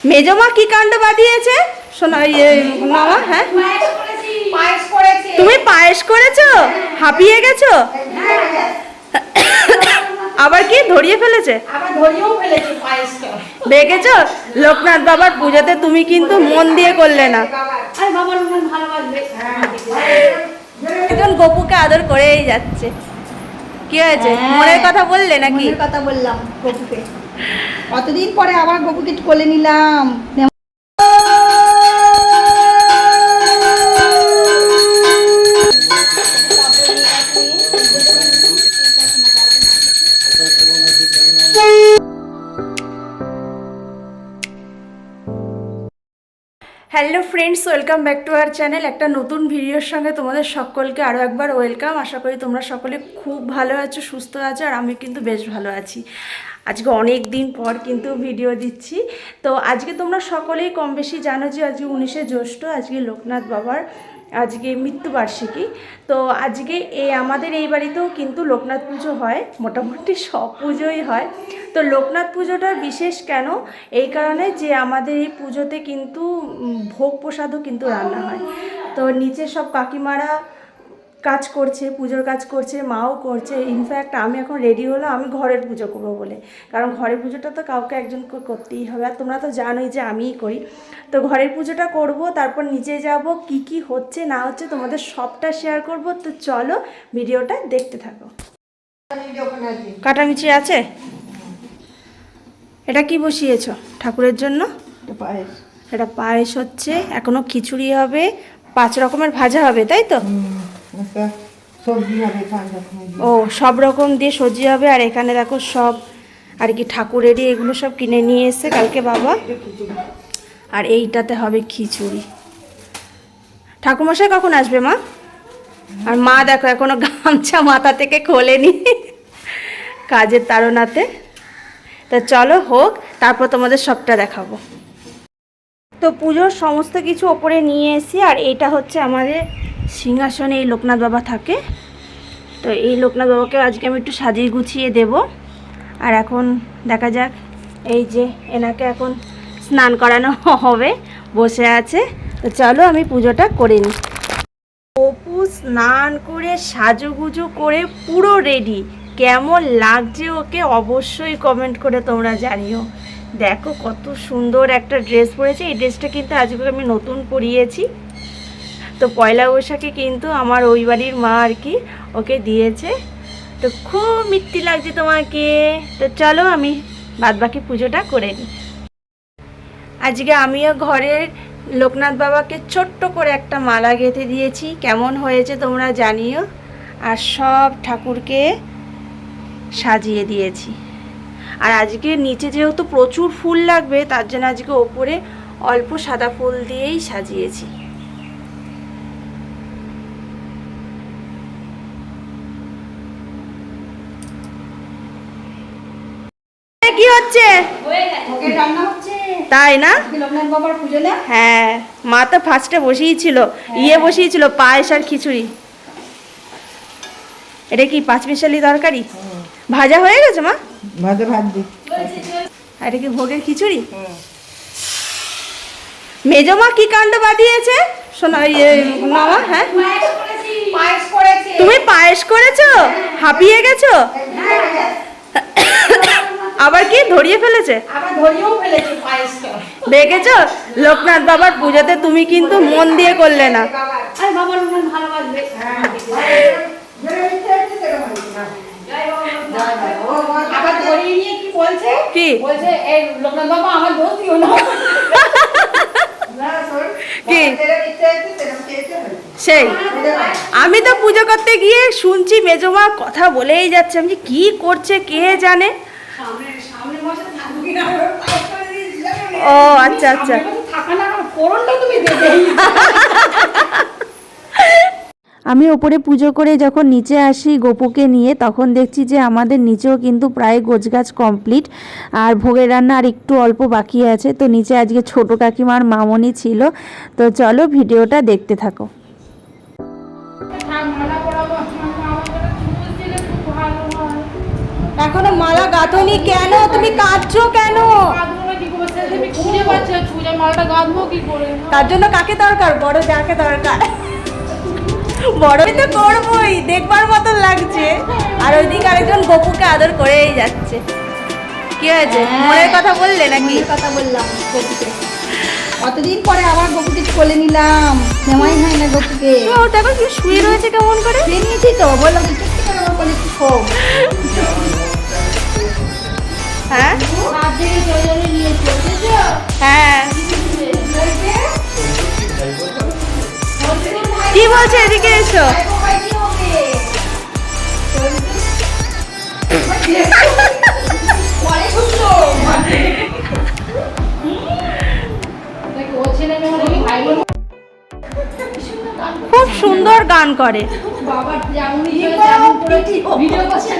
মেজমা কি কাণ্ড বাদিয়েছে শোনা ইয়ে মামা হ্যাঁ? তুমি পায়েস করেছ? হাঁপিয়ে গেছো? আবার কি? ধরিয়ে ফেলেছে? দেখেছ? লোকনাথ বাবার পুজোতে তুমি কিন্তু মন দিয়ে করলে না। একজন গপুকে আদর করেই যাচ্ছে। কি হয়েছে? হ্যাঁ। মনের কথা বললে নাকি? কথা বললাম গপুকে। কতদিন পরে আবার গপুকে কোলে নিলাম? Hello friends welcome back to our channel একটা নতুন ভিডিওর সঙ্গে তোমাদের সকলকে আরও একবার ওয়েলকাম আশা করি তোমরা সকলে খুব ভালো আছো, সুস্থ আছো, আর আমি কিন্তু বেশ ভালো আছি। আজকে অনেক দিন পর কিন্তু ভিডিও দিচ্ছি। তো আজকে তোমরা সকলেই কম বেশি জানো যে আজকে উনিশে জ্যৈষ্ঠ আজকে লোকনাথ বাবার, আজকে মৃত্যুবার্ষিকী। তো আজকে এই আমাদের এই বাড়িতেও কিন্তু লোকনাথ পুজো হয়, মোটামুটি সব পুজোই হয়। তো লোকনাথ পুজোটা বিশেষ কেন? এই কারণে যে আমাদের এই পুজোতে কিন্তু ভোগ প্রসাদও কিন্তু রান্না হয়। তো নিচে সব কাকিমারা কাজ করছে পুজোর কাজ করছে মাও করছে। ইনফ্যাক্ট আমি এখন রেডি হলো আমি ঘরের পুজো করব বলে। কারণ ঘরের পুজোটা তো কাউকে একজন করতেই হবে। আর তোমরা তো জানোই যে আমিই করি। তো ঘরের পুজোটা করব তারপর নিচে যাব কি কি হচ্ছে না হচ্ছে তোমাদের সবটা শেয়ার করব। তো চলো ভিডিওটা দেখতে থাকো। কাটামিচি আছে? এটা কি বসিয়েছো? ঠাকুরের জন্য? পায়েস। এটা পায়েস হচ্ছে এখনও খিচুড়ি হবে পাঁচ রকমের ভাজা হবে তাই তো? রকমের ও, সব রকম দিয়ে সবজি হবে, আর এখানে দেখো সব, আর কি ঠাকুরেরই এগুলো সব কিনে নিয়ে এসে কালকে বাবা। আর এইটাতে হবে খিচুড়ি। ঠাকুরমশাই কখন আসবে মা? আর মা দেখো এখনও গামছা মাথা থেকে খোলেনি কাজের তাড়নাতে। তা চলো হোক, তারপর তোমাদের সবটা দেখাবো। তো পুজোর সমস্ত কিছু ওপরে নিয়ে এসি আর এটা হচ্ছে আমাদের সিংহাসনে এই লোকনাথ বাবা থাকে। তো এই লোকনাথ বাবাকে আজকে আমি একটু সাজিয়ে গুছিয়ে দেব। আর এখন দেখা যাক, এই যে এনাকে এখন স্নান করানো হবে, বসে আছে। তো চলো আমি পুজোটা করে নিই। অপু স্নান করে সাজুগুজু করে পুরো রেডি কেমন লাগছে ওকে অবশ্যই কমেন্ট করে তোমরা জানিও। দেখো কত সুন্দর একটা ড্রেস পরেছে। এই ড্রেসটা কিন্তু আজকে আমি নতুন পরিয়েছি। তো পয়লা বৈশাখে কিন্তু আমার ওই বাড়ির মা আর কি ওকে দিয়েছে। তো খুব মিত্তি লাগছে তোমাকে। তো চলো আমি বাদবাকি পুজোটা করে নিই। আজকে আমিও ঘরের লোকনাথ বাবাকে ছোট্ট করে একটা মালা গেঁথে দিয়েছি। কেমন হয়েছে তোমরা জানিও। আর সব ঠাকুরকে সাজিয়ে দিয়েছি। আর আজকে নিচে যেহেতু প্রচুর ফুল লাগবে, তার জন্য আজকে ওপরে অল্প সাদা ফুল দিয়েই সাজিয়েছি। হচ্ছে? ভোগের রান্না হচ্ছে। তাই না? আজকে লোকনাথ বাবার পুজো না? হ্যাঁ মা তো ফার্স্টে বসিয়েছিল ইয়ে বসিয়েছিল পায়েস আর খিচুড়ি। এটা কি পাঁচ মিশালি তরকারি ভাজা হয়ে গেছে মা? ভাজা ভাত এটা কি ভোগের খিচুড়ি? মেজমা কি কাণ্ড বাদিয়েছে শোনা ইয়ে মামা হ্যাঁ? তুমি পায়েস করেছ? হাঁপিয়ে গেছো? আবার কি ধরিয়ে ফেলেছে? আবার ধরিয়েও ফেলেছি পায়েসটা। দেখেছ? লোকনাথ বাবার পুজোতে তুমি কিন্তু মন দিয়ে করলে না। আরে বাবার ভালো লাগবে আবার ধরিয়ে নিয়ে কি কি? বলছে এই লোকনাথ বাবা আমার দোষ দিও না। কি? সেই। আমি তো পুজো করতে গিয়ে শুনছি মেজমা কথা বলেই যাচ্ছে। আমি কি করছে? কে জানে সামনের মাসে থাকব কিনা পায়েস করে দিয়েছিলাম ও আচ্ছা আচ্ছা দেবে। আমি ওপরে পুজো করে যখন নিচে আসি গোপুকে নিয়ে তখন দেখছি যে আমাদের নিচেও কিন্তু প্রায় গোছগাছ কমপ্লিট আর ভোগের রান্না আর একটু অল্প বাকি আছে। তো নিচে আজকে ছোট কাকিমার মামনি ছিল। তো চলো ভিডিওটা দেখতে থাকো। এখনও মালা গাঁথনি কেন? তুমি কাঁদছো কেন? কি কি তার জন্য কাকে দরকার? বড় যাকে দরকার। বড়ই তো করবই দেখবার মতন লাগছে। আর ওইদিকে আরেকজন গপুকে আদর করেই যাচ্ছে। কি হয়েছে? হ্যাঁ। মনের কথা বললে নাকি? কথা বললাম গপুকে। কতদিন পরে আবার গপুকে কোলে নিলাম। নেওয়াই হয় না গপুকে। ও দেখো কি শুয়ে রয়েছে কেমন করে। নিয়েছি তো বললাম যে করে আমার কোলে শো হ্যাঁ? হ্যাঁ। কি বলছে এদিকে এসো? ছেলে মেয়ে ভাই বোন? খুব সুন্দর গান করে।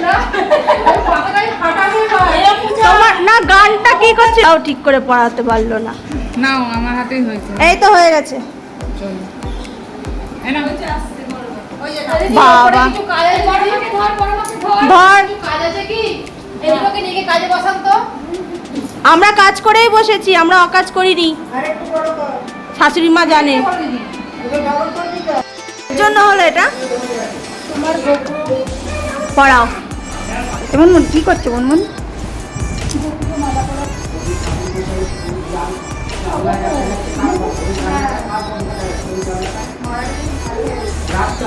না? তোমার না গানটা কি করছে? তাও ঠিক করে পড়াতে পারল না। নাও আমার হাতেই হয়েছে। এই তো হয়ে গেছে। বাবা। ধর আমরা কাজ করেই বসেছি আমরা অকাজ করিনি। শাশুড়ি মা জানে। জন্য হলো এটা? পড়াও। মনমন কি করছে মনমন তো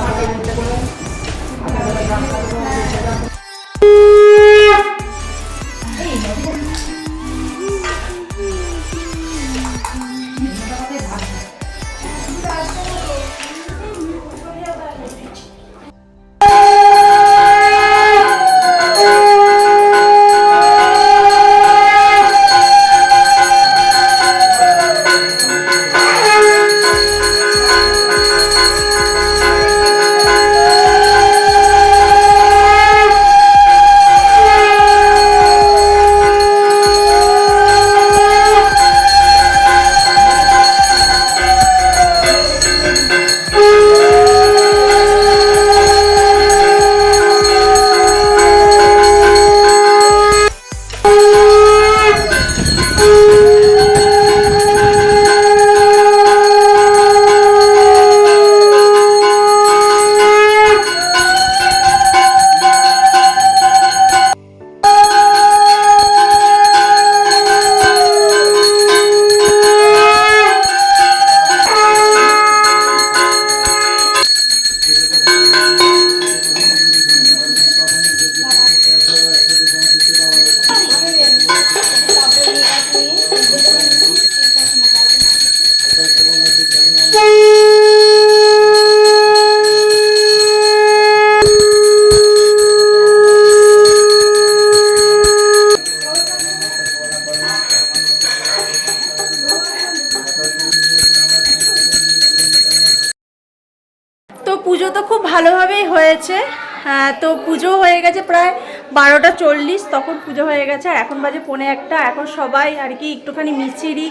হয়েছে। হ্যাঁ তো পুজো হয়ে গেছে প্রায় বারোটা চল্লিশ, তখন পুজো হয়ে গেছে। আর এখন বাজে পৌনে একটা। এখন সবাই আর কি একটুখানি মিচিরি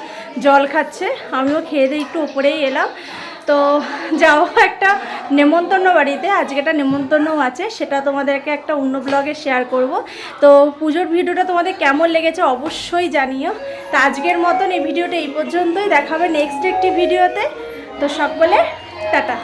জল খাচ্ছে। আমিও খেয়ে দিয়ে একটু ওপরেই এলাম। তো যাও একটা নেমন্তন্ন বাড়িতে। আজকে একটা নেমন্তন্নও আছে। সেটা তোমাদেরকে একটা অন্য ব্লগে শেয়ার করব। তো পুজোর ভিডিওটা তোমাদের কেমন লেগেছে অবশ্যই জানিও। তো আজকের মতন এই ভিডিওটা এই পর্যন্তই। দেখাবে নেক্সট একটি ভিডিওতে। তো সকলে টাটা।